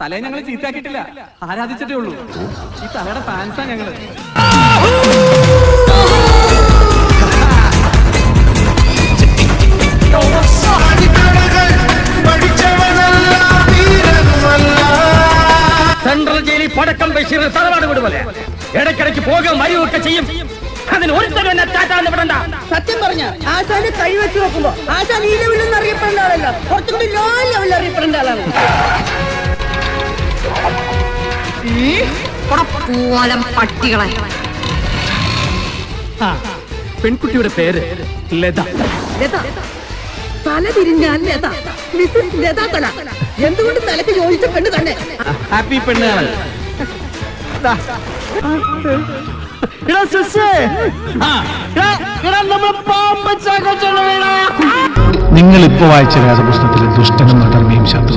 തലയെ ഞങ്ങൾ ചീത്താക്കിയിട്ടില്ല. ആരാധിച്ചിട്ടേ ഉള്ളൂ. ഈ തലയുടെ ഫാൻസാ ഞങ്ങൾ. സെൻട്രൽ ജയിലിൽ പടക്കം ബഷീർ തറവാട് വിടുപോലെ ഇടയ്ക്കിടയ്ക്ക് പോകുകയും വരികയൊക്കെ ചെയ്യും. അതിന് ഒരുത്തരം എന്നെ താറ്റാന്ന് വിടണ്ട. സത്യം പറഞ്ഞ ആശാനെ കഴിവെച്ച് നോക്കുമ്പോ ആശാൻ ഈ ലെവലിൽ നിന്ന് അറിയപ്പെടേണ്ട ആളല്ല. കുറച്ചുകൂടി ലോ ലെവലിൽ അറിയപ്പെടേണ്ട ആളാണ്. പൂവലം പട്ടികളെ പെൺകുട്ടിയുടെ പേര് ലത. ലത. തല തിരിഞ്ഞാൽ ലത. മിസ്സസ് ലത തല എന്തുകൊണ്ട് തലക്ക് യോജിച്ച പെണ്ണ് തന്നെ? ഹാപ്പി പെണ്ണുകാണ് നിങ്ങൾ ഇപ്പൊ വായിച്ച വേദപുസ്തകത്തിലെ ദുഷ്ടനും നടർമ്മയും ശത്രു